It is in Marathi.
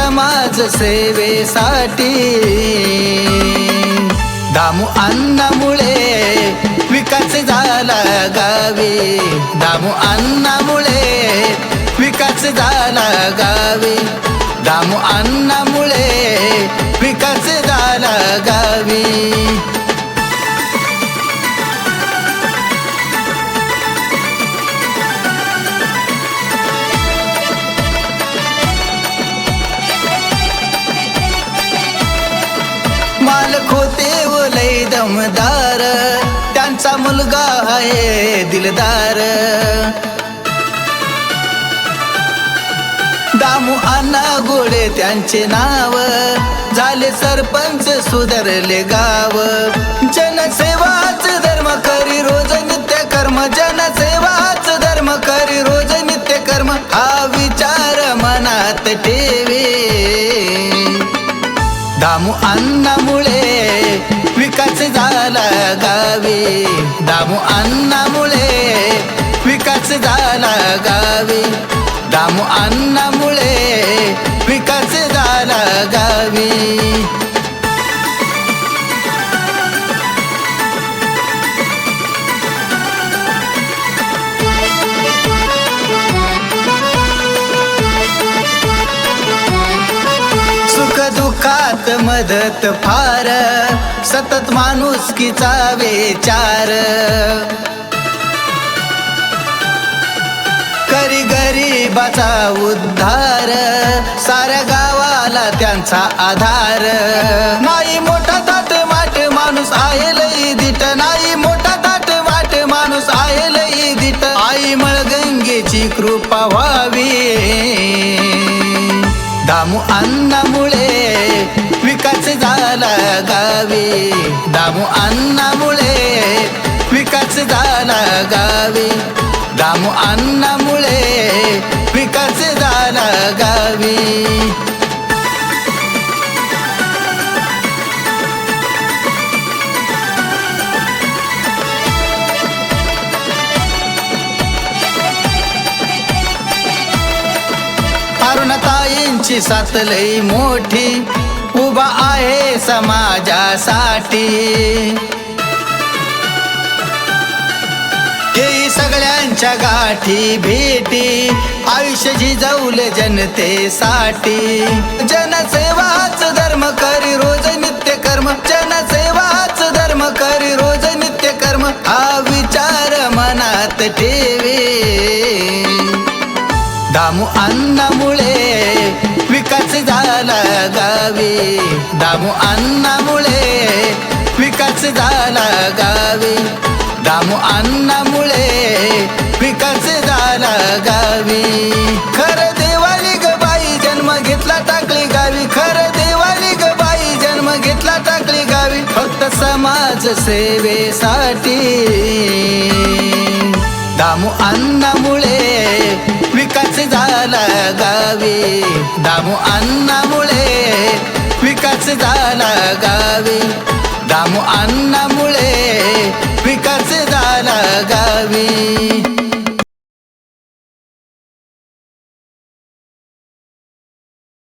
समाज सेवेसाठी. दामू अन्नामुळे विकास झाला गावी. दामू अन्नामुळे विकास झाला गावी. दामू अन्नामुळे मालक होते व लय दमदार. त्यांचा मुलगा आहे दिलदार. दामू अण्णा गोडे त्यांचे नाव. झाले सरपंच सुधारले गाव. जनसेवाच धर्म करी रोज नित्य कर्म. जनसेवाच धर्म करी रोज नित्य कर्म. हा विचार मनात ठेवी. दामू अन्नामुळे विकास झाला गावी. दामू अन्नामुळे विकास झाला गावी. दामू अन्नामुळे मदत फार सतत माणुसकीचा विचार. करी गरीबाचा उद्धार साऱ्या गावाला त्यांचा आधार. नाही मोठा ताट माट माणूस आहे लई दिट नाही मोठा ताट माट माणूस आहे लई दिट. आई मळगंगेची कृपा व्हावी. दामू अन्नामुळे झाला गावी दामू अन्नामुळे विकास झाला गावी. दामू अन्नामुळे विकास झाला गावी. अरुणताईंची साथ लई मोठी. उभा आहे समाजासाठी. हे सगळ्यांच्या गाठी भेटी आयुष्य झिजवले जनतेसाठी. जनसेवाच धर्म करी रोज नित्य कर्म जनसेवाच धर्म करी रोज नित्य कर्म हा विचार मनात ठेवे. दामू अन्नामुळे दामू अन्नामुळे विकास झाला गावी. दामू अन्नामुळे विकास झाला गावी. खरं देवाली ग बाई जन्म घेतला टाकली गावी. खरं देवाली ग बाई जन्म घेतला टाकली गावी. फक्त समाज सेवेसाठी. दामू अन्नामुळे विकास झाला गावी. दामू अन्नामुळे झाला गावी. दामू अन्नामुळे